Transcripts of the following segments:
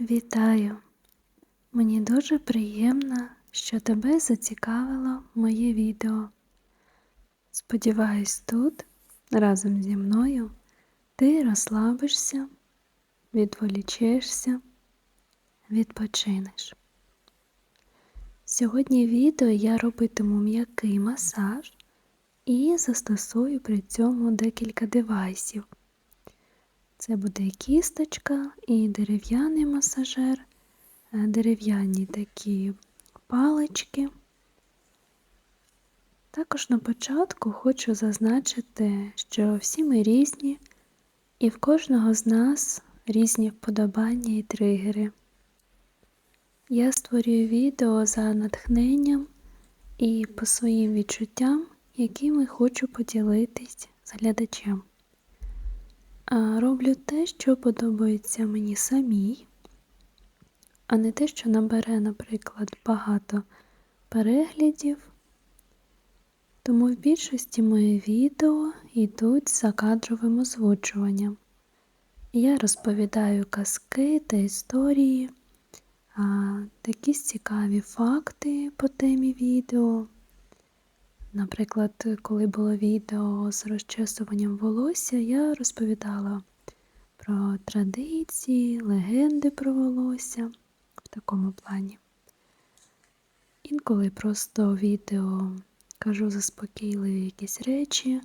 Вітаю! Мені дуже приємно, що тебе зацікавило моє відео. Сподіваюсь, тут разом зі мною ти розслабишся, відволічешся, відпочинеш. Сьогодні відео я робитиму м'який масаж і застосую при цьому декілька девайсів. Це буде кісточка і дерев'яний масажер, е, дерев'яні такі палички. Також на початку хочу зазначити, що всі ми різні, і в кожного з нас різні вподобання і тригери. Я створюю відео за натхненням і по своїм відчуттям, якими хочу поділитись з глядачем. Роблю те, що подобається мені самій, а не те, що набере, наприклад, багато переглядів. Тому в більшості мої відео йдуть за кадровим озвучуванням. Я розповідаю казки та історії, а, якісь цікаві факти по темі відео. Наприклад, коли було відео з розчесуванням волосся, я розповідала про традиції, легенди про волосся в такому плані. Інколи просто відео кажу заспокійливі якісь речі,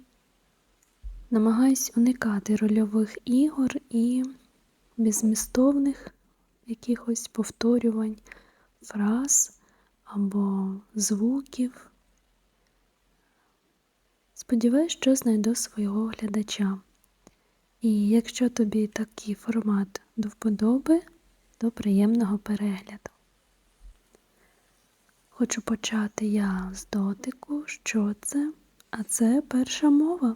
намагаюсь уникати рольових ігор і беззмістовних якихось повторювань, фраз або звуків. Сподіваюсь, що знайду свого глядача. І якщо тобі такий формат до вподоби, то приємного перегляду. Хочу почати я з дотику, що це, а це перша мова,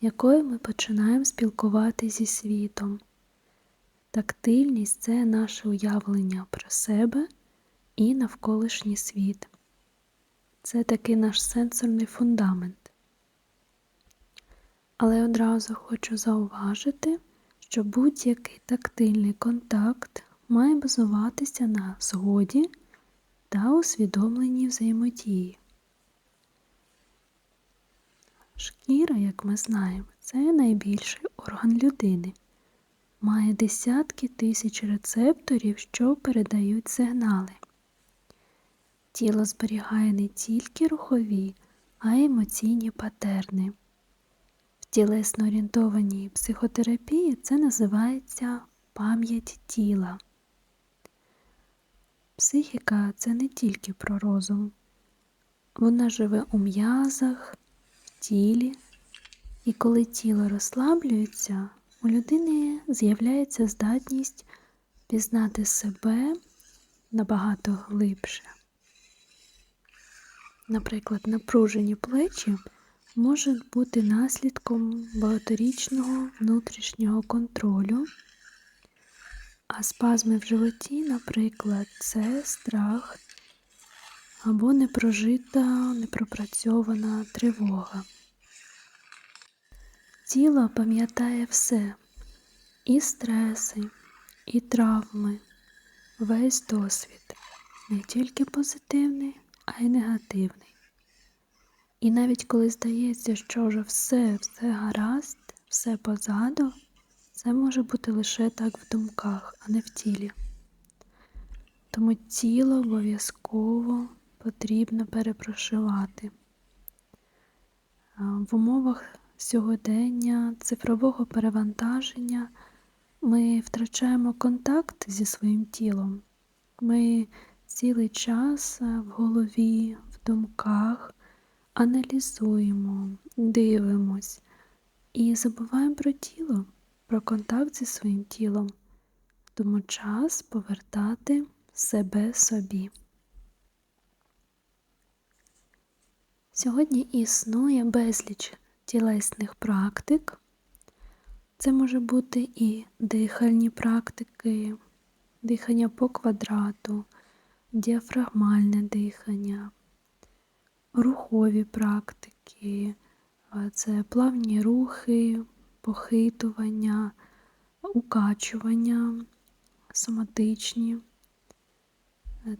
якою ми починаємо спілкуватися зі світом. Тактильність це наше уявлення про себе і навколишній світ. Це такий наш сенсорний фундамент. Але одразу хочу зауважити, що будь-який тактильний контакт має базуватися на згоді та усвідомленій взаємодії. Шкіра, як ми знаємо, це найбільший орган людини. Має десятки тисяч рецепторів, що передають сигнали. Тіло зберігає не тільки рухові, а й емоційні патерни тілесно орієнтованій психотерапії це називається пам'ять тіла. Психіка це не тільки про розум. Вона живе у м'язах, в тілі, і коли тіло розслаблюється, у людини з'являється здатність пізнати себе набагато глибше. Наприклад, напружені плечі можуть бути наслідком багаторічного внутрішнього контролю, а спазми в животі, наприклад, це страх або непрожита, непропрацьована тривога. Тіло пам'ятає все і стреси, і травми, весь досвід, не тільки позитивний, а й негативний. І навіть коли здається, що вже все, все гаразд, все позаду, це може бути лише так в думках, а не в тілі. Тому тіло обов'язково потрібно перепрошивати. В умовах сьогодення, цифрового перевантаження ми втрачаємо контакт зі своїм тілом. Ми цілий час в голові, в думках аналізуємо, дивимось і забуваємо про тіло, про контакт зі своїм тілом. Тому час повертати себе собі. Сьогодні існує безліч тілесних практик. Це може бути і дихальні практики, дихання по квадрату, діафрагмальне дихання, рухові практики, це плавні рухи, похитування, укачування, соматичні.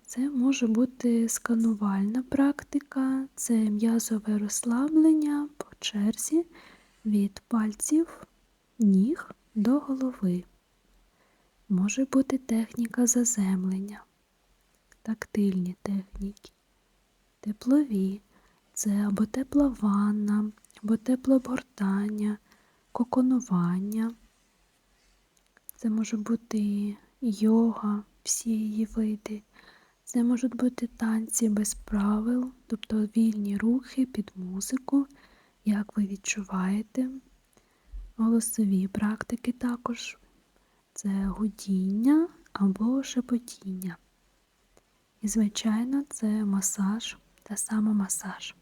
Це може бути сканувальна практика, це м'язове розслаблення по черзі від пальців ніг до голови. Може бути техніка заземлення, тактильні техніки, теплові, це або тепла ванна, або тепле обгортання, коконування. Це може бути йога, всі її види. Це можуть бути танці без правил, тобто вільні рухи під музику, як ви відчуваєте. Голосові практики також це гудіння або шепотіння. І, звичайно, це масаж та самомасаж.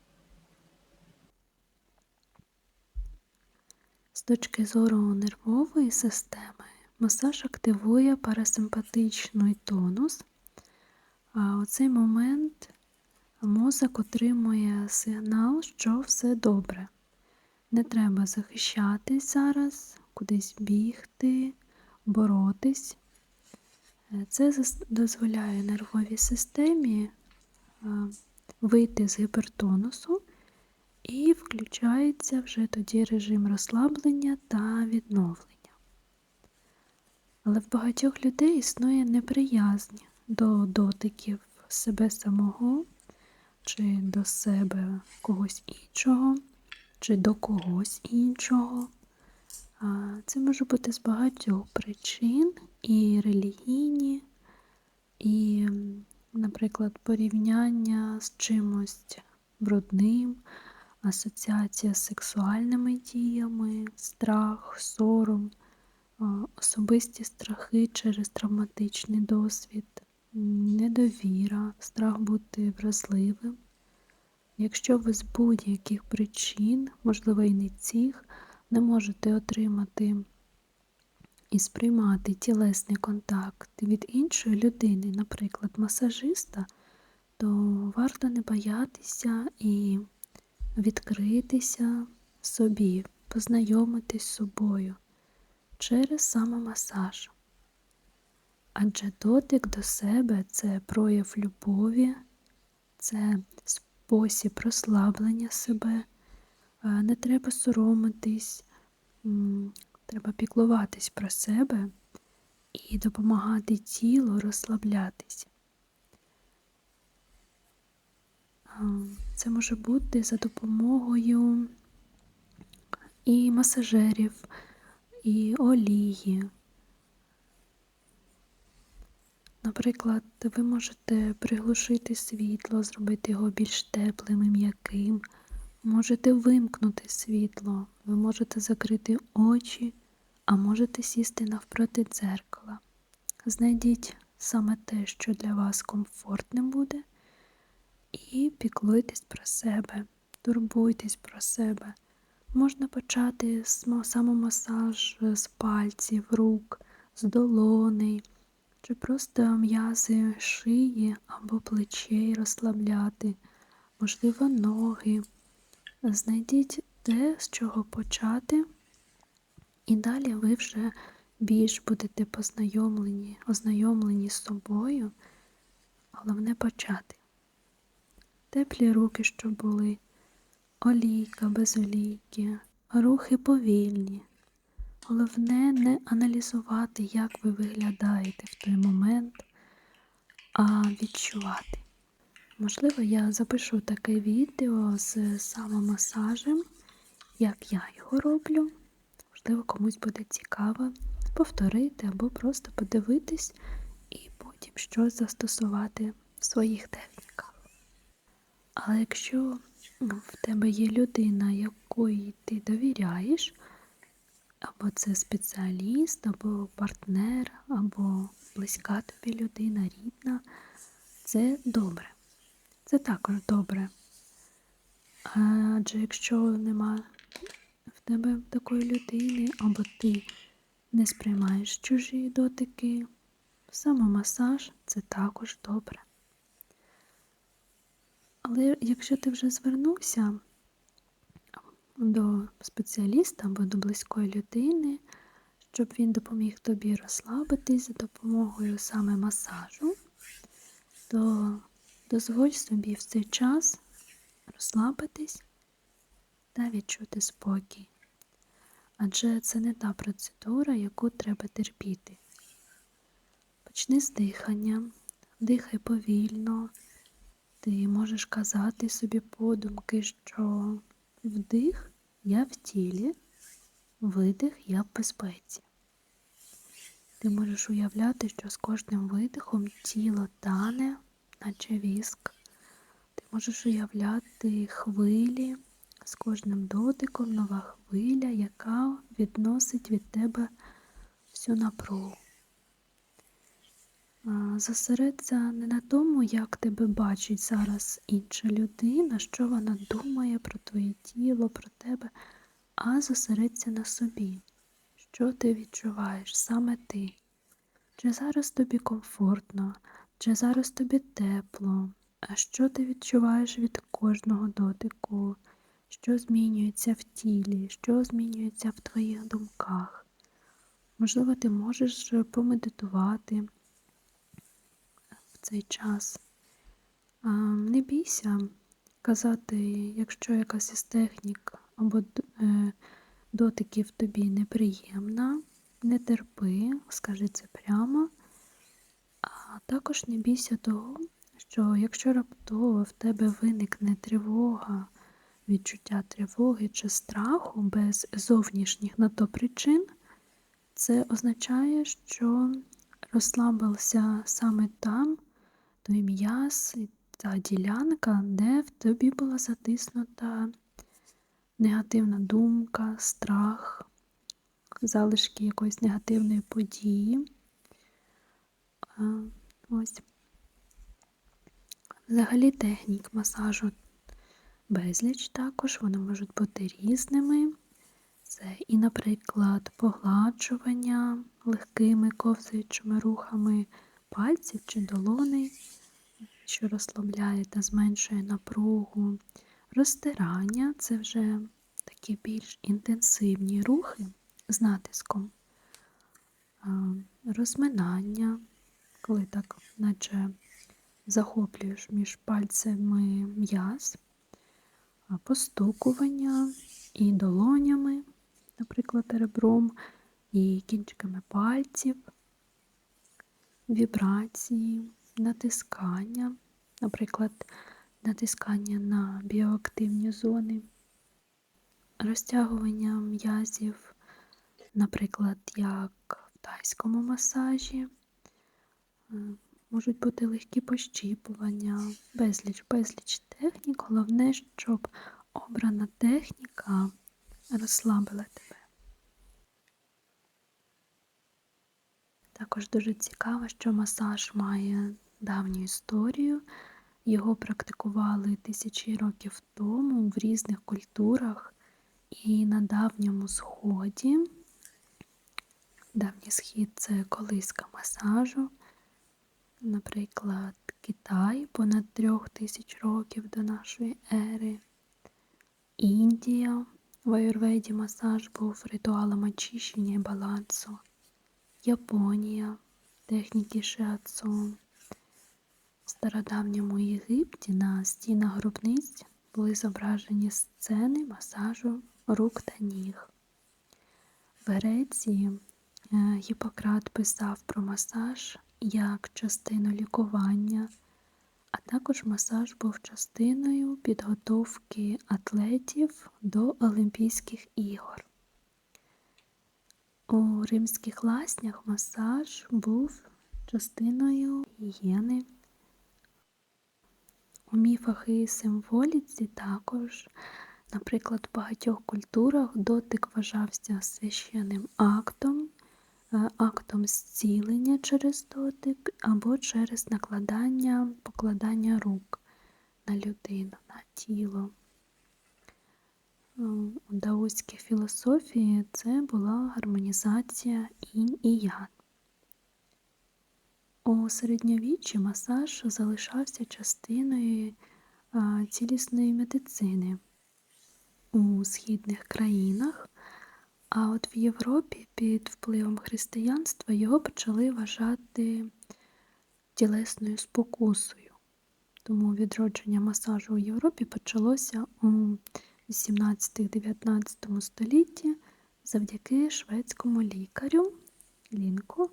З точки зору нервової системи, масаж активує парасимпатичний тонус, а у цей момент мозок отримує сигнал, що все добре. Не треба захищатись зараз, кудись бігти, боротись. Це дозволяє нервовій системі вийти з гіпертонусу і включається вже тоді режим розслаблення та відновлення. Але в багатьох людей існує неприязнь до дотиків себе самого, чи до себе когось іншого, чи до когось іншого. Це може бути з багатьох причин і релігійні, і, наприклад, порівняння з чимось брудним, асоціація з сексуальними діями, страх, сором, особисті страхи через травматичний досвід, недовіра, страх бути вразливим. Якщо ви з будь-яких причин, можливо, і не цих, не можете отримати і сприймати тілесний контакт від іншої людини, наприклад, масажиста, то варто не боятися і відкритися собі, познайомитись з собою через самомасаж. Адже дотик до себе це прояв любові, це спосіб розслаблення себе, не треба соромитись, треба піклуватись про себе і допомагати тілу розслаблятись. Це може бути за допомогою і масажерів, і олії. Наприклад, ви можете приглушити світло, зробити його більш теплим і м'яким. Можете вимкнути світло, ви можете закрити очі, а можете сісти навпроти дзеркала. Знайдіть саме те, що для вас комфортним буде, і піклуйтесь про себе, турбуйтесь про себе. Можна почати самомасаж з пальців, рук, з долоней, чи просто м'язи шиї або плечей розслабляти, можливо, ноги. Знайдіть те, з чого почати, і далі ви вже більш будете познайомлені, ознайомлені з собою, головне почати. Теплі руки, що були, олійка без олійки, рухи повільні. Головне не аналізувати, як ви виглядаєте в той момент, а відчувати. Можливо, я запишу таке відео з самомасажем, як я його роблю. Можливо, комусь буде цікаво повторити або просто подивитись і потім щось застосувати в своїх техніках. Але якщо в тебе є людина, якої ти довіряєш, або це спеціаліст, або партнер, або близька тобі людина, рідна, це добре. Це також добре. Адже якщо нема тебе такої людини, або ти не сприймаєш чужі дотики, самомасаж це також добре. Але якщо ти вже звернувся до спеціаліста або до близької людини, щоб він допоміг тобі розслабитись за допомогою саме масажу, то дозволь собі в цей час розслабитись та відчути спокій. Адже це не та процедура, яку треба терпіти. Почни з дихання, дихай повільно. Ти можеш казати собі подумки, що вдих я в тілі, видих я в безпеці. Ти можеш уявляти, що з кожним видихом тіло тане, наче віск. Ти можеш уявляти хвилі, з кожним дотиком нова хвиля, яка відносить від тебе всю напругу. Зосередься не на тому, як тебе бачить зараз інша людина, що вона думає про твоє тіло, про тебе, а зосередься на собі, що ти відчуваєш? Саме ти. Чи зараз тобі комфортно, чи зараз тобі тепло, а що ти відчуваєш від кожного дотику, що змінюється в тілі, що змінюється в твоїх думках. Можливо, ти можеш помедитувати в цей час. Не бійся казати, якщо якась із технік або е, дотиків тобі неприємна, не терпи, скажи це прямо. А також не бійся того, що якщо раптово в тебе виникне тривога, відчуття тривоги чи страху без зовнішніх на то причин, це означає, що розслабився саме там той м'яз та ділянка, де в тобі була затиснута негативна думка, страх, залишки якоїсь негативної події. Ось. Взагалі технік масажу безліч також, вони можуть бути різними. Це і, наприклад, погладжування легкими ковзаючими рухами пальців чи долоней, що розслабляє та зменшує напругу. Розтирання це вже такі більш інтенсивні рухи з натиском. Розминання, коли так, наче захоплюєш між пальцями м'яз, постукування і долонями, наприклад, ребром, і кінчиками пальців, вібрації, натискання, наприклад, натискання на біоактивні зони, розтягування м'язів, наприклад, як в тайському масажі. Можуть бути легкі пощіпування, безліч, безліч технік. Головне, щоб обрана техніка розслабила тебе. Також дуже цікаво, що масаж має давню історію. Його практикували тисячі років тому в різних культурах і на давньому сході. Давній схід це колиска масажу. Наприклад, Китай понад трьох тисяч років до нашої ери, Індія в аюрведі масаж був ритуалом очищення і балансу, Японія техніки шиацу. В стародавньому Єгипті на стінах гробниць були зображені сцени масажу рук та ніг. В Греції е, Гіппократ писав про масаж як частину лікування, а також масаж був частиною підготовки атлетів до Олімпійських ігор. У римських ласнях масаж був частиною гігієни. У міфах і символіці також, наприклад, в багатьох культурах дотик вважався священним актом, актом зцілення через дотик або через накладання, покладання рук на людину, на тіло. Е, У даоській філософії це була гармонізація інь і ян. У середньовіччі масаж залишався частиною цілісної медицини. У східних країнах А от в Європі під впливом християнства його почали вважати тілесною спокусою. Тому відродження масажу у Європі почалося у 18-19 столітті завдяки шведському лікарю Лінку,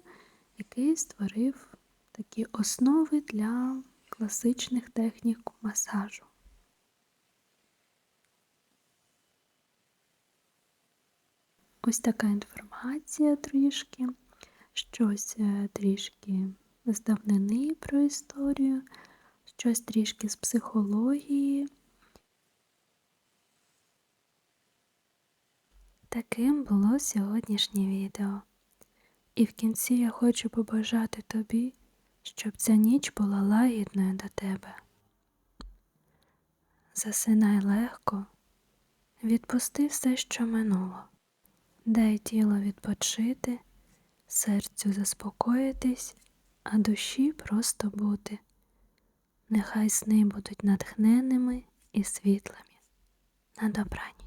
який створив такі основи для класичних технік масажу. Ось така інформація трішки, щось е, трішки з давнини про історію, щось трішки з психології. Таким було сьогоднішнє відео. І в кінці я хочу побажати тобі, щоб ця ніч була лагідною до тебе. Засинай легко, відпусти все, що минуло. Дай тіло відпочити, серцю заспокоїтись, а душі просто бути. Нехай сни будуть натхненними і світлими. На добраніч.